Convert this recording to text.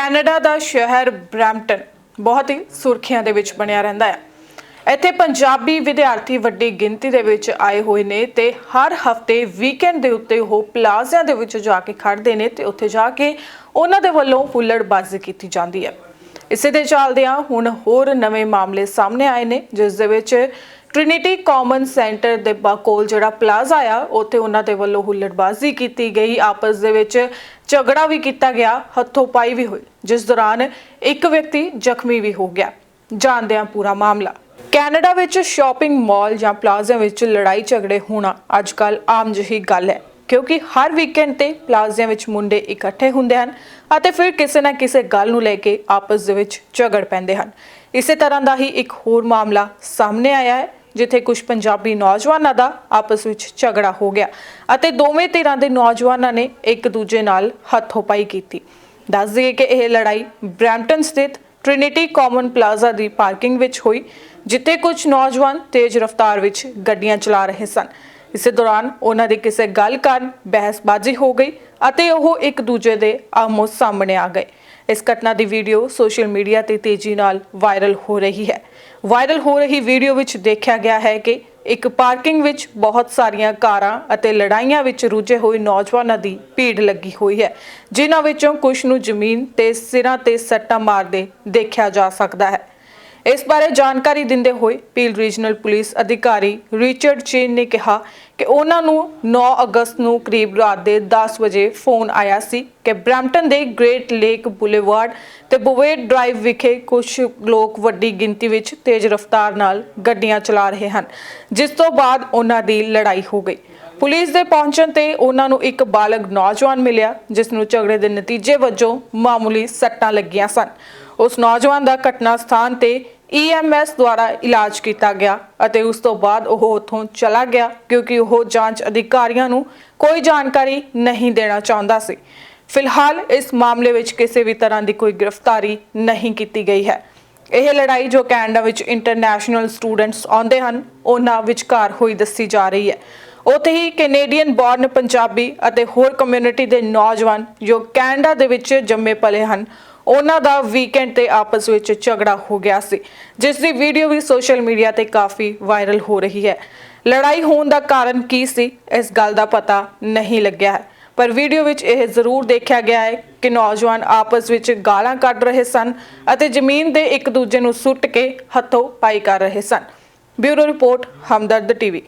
Canada ਦਾ ਸ਼ਹਿਰ Brampton ਬਹੁਤ ਹੀ ਸੁਰਖੀਆਂ ਦੇ ਵਿੱਚ ਬਣਿਆ ਰਹਿੰਦਾ ਹੈ। ਇੱਥੇ ਪੰਜਾਬੀ ਵਿਦਿਆਰਥੀ ਵੱਡੀ ਗਿਣਤੀ ਦੇ ਵਿੱਚ ਆਏ ਹੋਏ ਨੇ ਤੇ ਹਰ ਹਫ਼ਤੇ ਵੀਕਐਂਡ ਦੇ ਉੱਤੇ ਉਹ ਪਲਾਜ਼ਿਆਂ ਦੇ ਵਿੱਚ ਜਾ ਕੇ ਖੜਦੇ ਨੇ ਤੇ ਉੱਥੇ ਜਾ ਕੇ ਉਹਨਾਂ ਦੇ ਵੱਲੋਂ ਹੁੱਲੜਬਾਜ਼ੀ ਕੀਤੀ ਜਾਂਦੀ ਹੈ। ਇਸੇ ਦੇ ਚੱਲਦਿਆਂ ਹੁਣ ਹੋਰ ਨਵੇਂ ਮਾਮਲੇ ਸਾਹਮਣੇ ਆਏ ਨੇ, ਜਿਸ ਦੇ ਵਿੱਚ ਟ੍ਰਿਨਿਟੀ ਕਾਮਨ ਸੈਂਟਰ ਦੇ ਬਾ- ਕੋਲ ਜਿਹੜਾ ਪਲਾਜ਼ਾ ਆ, ਉੱਥੇ ਉਹਨਾਂ ਦੇ ਵੱਲੋਂ ਹੁੱਲੜਬਾਜ਼ੀ ਕੀਤੀ ਗਈ। ਆਪਸ ਦੇ ਵਿੱਚ ਝਗੜਾ ਵੀ ਕੀਤਾ ਗਿਆ, ਹੱਥੋਂ ਪਾਈ ਵੀ ਹੋਈ, ਜਿਸ ਦੌਰਾਨ ਇੱਕ ਵਿਅਕਤੀ ਜ਼ਖਮੀ ਵੀ ਹੋ ਗਿਆ। ਜਾਣਦੇ ਹਾਂ ਪੂਰਾ ਮਾਮਲਾ। ਕੈਨੇਡਾ ਵਿੱਚ ਸ਼ਾਪਿੰਗ ਮਾਲ ਜਾਂ ਪਲਾਜ਼ਾ ਵਿੱਚ ਲੜਾਈ ਝਗੜੇ ਹੋਣਾ ਅੱਜਕੱਲ ਆਮ ਜਿਹੀ ਗੱਲ ਹੈ, ਕਿਉਂਕਿ ਹਰ ਵੀਕਐਂਡ ਤੇ ਪਲਾਜ਼ਿਆਂ ਵਿੱਚ ਮੁੰਡੇ ਇਕੱਠੇ ਹੁੰਦੇ ਹਨ ਅਤੇ ਫਿਰ ਕਿਸੇ ਨਾ ਕਿਸੇ ਗੱਲ ਨੂੰ ਲੈ ਕੇ ਆਪਸ ਦੇ ਵਿੱਚ ਝਗੜ ਪੈਂਦੇ ਹਨ। ਇਸੇ ਤਰ੍ਹਾਂ ਦਾ ਹੀ ਇੱਕ ਹੋਰ ਮਾਮਲਾ ਸਾਹਮਣੇ ਆਇਆ ਹੈ। ਜਿੱਥੇ ਕੁਝ ਪੰਜਾਬੀ ਨੌਜਵਾਨਾਂ ਦਾ ਆਪਸ ਵਿੱਚ ਝਗੜਾ ਹੋ ਗਿਆ ਅਤੇ ਦੋਵੇਂ ਧਿਰਾਂ ਦੇ ਨੌਜਵਾਨਾਂ ਨੇ ਇੱਕ ਦੂਜੇ ਨਾਲ ਹੱਥੋਂ-ਪਾਈ ਕੀਤੀ। ਦੱਸ ਦਈਏ ਕਿ ਇਹ ਲੜਾਈ ਬ੍ਰੈਂਪਟਨ ਸਥਿਤ ਟ੍ਰਿਨਿਟੀ ਕਾਮਨ ਪਲਾਜ਼ਾ ਦੀ ਪਾਰਕਿੰਗ ਵਿੱਚ ਹੋਈ, ਜਿੱਥੇ ਕੁਝ ਨੌਜਵਾਨ ਤੇਜ਼ ਰਫ਼ਤਾਰ ਵਿੱਚ ਗੱਡੀਆਂ ਚਲਾ ਰਹੇ ਸਨ। ਇਸੇ ਦੌਰਾਨ ਉਹਨਾਂ ਦੀ ਕਿਸੇ ਗੱਲ ਕਾਰਨ ਬਹਿਸਬਾਜ਼ੀ ਹੋ ਗਈ ਅਤੇ ਉਹ ਇੱਕ ਦੂਜੇ ਦੇ ਆਮੋ ਸਾਹਮਣੇ ਆ ਗਏ। ਇਸ ਘਟਨਾ ਦੀ ਵੀਡੀਓ ਸੋਸ਼ਲ ਮੀਡੀਆ ਤੇ ਤੇਜ਼ੀ ਨਾਲ ਵਾਇਰਲ ਹੋ ਰਹੀ ਹੈ। ਵਾਇਰਲ ਹੋ ਰਹੀ ਵੀਡੀਓ ਵਿੱਚ ਦੇਖਿਆ ਗਿਆ ਹੈ ਕਿ ਇੱਕ ਪਾਰਕਿੰਗ ਵਿੱਚ ਬਹੁਤ ਸਾਰੀਆਂ ਕਾਰਾਂ ਅਤੇ ਲੜਾਈਆਂ ਵਿੱਚ ਰੁੱਝੇ ਹੋਏ ਨੌਜਵਾਨਾਂ ਦੀ ਭੀੜ ਲੱਗੀ ਹੋਈ ਹੈ, ਜਿਨ੍ਹਾਂ ਵਿੱਚੋਂ ਕੁਝ ਨੂੰ ਜ਼ਮੀਨ ਤੇ ਸਿਰਾਂ ਤੇ ਸੱਟਾਂ ਮਾਰਦੇ ਦੇਖਿਆ ਜਾ ਸਕਦਾ ਹੈ। ਇਸ ਬਾਰੇ ਜਾਣਕਾਰੀ ਦਿੰਦੇ ਹੋਏ ਪੀਲ ਰੀਜਨਲ ਪੁਲਿਸ ਅਧਿਕਾਰੀ ਰਿਚਰਡ ਚੇਨ ਨੇ ਕਿਹਾ ਕਿ ਉਹਨਾਂ ਨੂੰ 9 ਅਗਸਤ ਨੂੰ ਕਰੀਬ ਰਾਤ ਦੇ 10 ਵਜੇ ਫੋਨ ਆਇਆ ਸੀ ਕਿ ਬ੍ਰੈਂਪਟਨ ਦੇ ਗ੍ਰੇਟ ਲੇਕ ਬੁਲੇਵਾਰਡ ਤੇ ਬੁਵੇਟ ਡਰਾਈਵ ਵਿਖੇ ਕੁਝ ਲੋਕ ਵੱਡੀ ਗਿਣਤੀ ਵਿੱਚ ਤੇਜ਼ ਰਫ਼ਤਾਰ ਨਾਲ ਗੱਡੀਆਂ ਚਲਾ ਰਹੇ ਹਨ, ਜਿਸ ਤੋਂ ਬਾਅਦ ਉਹਨਾਂ ਦੀ ਲੜਾਈ ਹੋ ਗਈ। ਪੁਲਿਸ ਦੇ ਪਹੁੰਚਣ ਤੇ ਉਹਨਾਂ ਨੂੰ ਇੱਕ ਬਾਲਗ ਨੌਜਵਾਨ ਮਿਲਿਆ, ਜਿਸ ਨੂੰ ਝਗੜੇ ਦੇ ਨਤੀਜੇ ਵਜੋਂ ਮਾਮੂਲੀ ਸੱਟਾਂ ਲੱਗੀਆਂ ਸਨ। ਉਸ ਨੌਜਵਾਨ ਦਾ ਘਟਨਾ ਸਥਾਨ ਤੇ ਈਐਮਐਸ ਦੁਆਰਾ ਇਲਾਜ ਕੀਤਾ ਗਿਆ ਅਤੇ ਉਸ ਤੋਂ ਬਾਅਦ ਉਹ ਉੱਥੋਂ ਚਲਾ ਗਿਆ ਕਿਉਂਕਿ ਉਹ ਜਾਂਚ ਅਧਿਕਾਰੀਆਂ ਨੂੰ ਕੋਈ ਜਾਣਕਾਰੀ ਨਹੀਂ ਦੇਣਾ ਚਾਹੁੰਦਾ ਸੀ। ਫਿਲਹਾਲ ਇਸ ਮਾਮਲੇ ਵਿੱਚ ਕਿਸੇ ਵੀ ਤਰ੍ਹਾਂ ਦੀ ਕੋਈ ਗ੍ਰਿਫਤਾਰੀ ਨਹੀਂ ਕੀਤੀ ਗਈ ਹੈ। ਇਹ ਲੜਾਈ ਜੋ ਕੈਨੇਡਾ ਵਿੱਚ ਇੰਟਰਨੈਸ਼ਨਲ ਸਟੂਡੈਂਟਸ ਆਉਂਦੇ ਹਨ, ਉਹਨਾਂ ਵਿਚਕਾਰ ਹੋਈ ਦੱਸੀ ਜਾ ਰਹੀ ਹੈ। ਉੱਥੇ ਹੀ ਕੈਨੇਡੀਅਨ ਬੌਰਨ ਪੰਜਾਬੀ ਅਤੇ ਹੋਰ ਕਮਿਊਨਿਟੀ ਦੇ ਨੌਜਵਾਨ ਜੋ ਕੈਨੇਡਾ ਦੇ ਵਿੱਚ ਜੰਮੇ ਪਲੇ ਹਨ ਉਹਨਾਂ ਦਾ ਵੀਕਐਂਡ ਤੇ ਆਪਸ ਵਿੱਚ ਝਗੜਾ ਹੋ ਗਿਆ ਸੀ, ਜਿਸ ਦੀ ਵੀਡੀਓ ਵੀ ਸੋਸ਼ਲ ਮੀਡੀਆ ਤੇ ਕਾਫੀ ਵਾਇਰਲ ਹੋ ਰਹੀ ਹੈ। ਲੜਾਈ ਹੋਣ ਦਾ ਕਾਰਨ ਕੀ ਸੀ, ਇਸ ਗੱਲ ਦਾ ਪਤਾ ਨਹੀਂ ਲੱਗਿਆ ਹੈ। ਪਰ ਵੀਡੀਓ ਵਿੱਚ ਇਹ ਜ਼ਰੂਰ ਦੇਖਿਆ ਗਿਆ ਹੈ ਕਿ ਨੌਜਵਾਨ ਆਪਸ ਵਿੱਚ ਗਾਲਾਂ ਕੱਢ ਰਹੇ ਸਨ ਅਤੇ ਜ਼ਮੀਨ ਦੇ ਇੱਕ ਦੂਜੇ ਨੂੰ ਸੁੱਟ ਕੇ ਹੱਥੋਂ ਪਾਈ ਕਰ ਰਹੇ ਸਨ। Bureau report, Hamdard TV.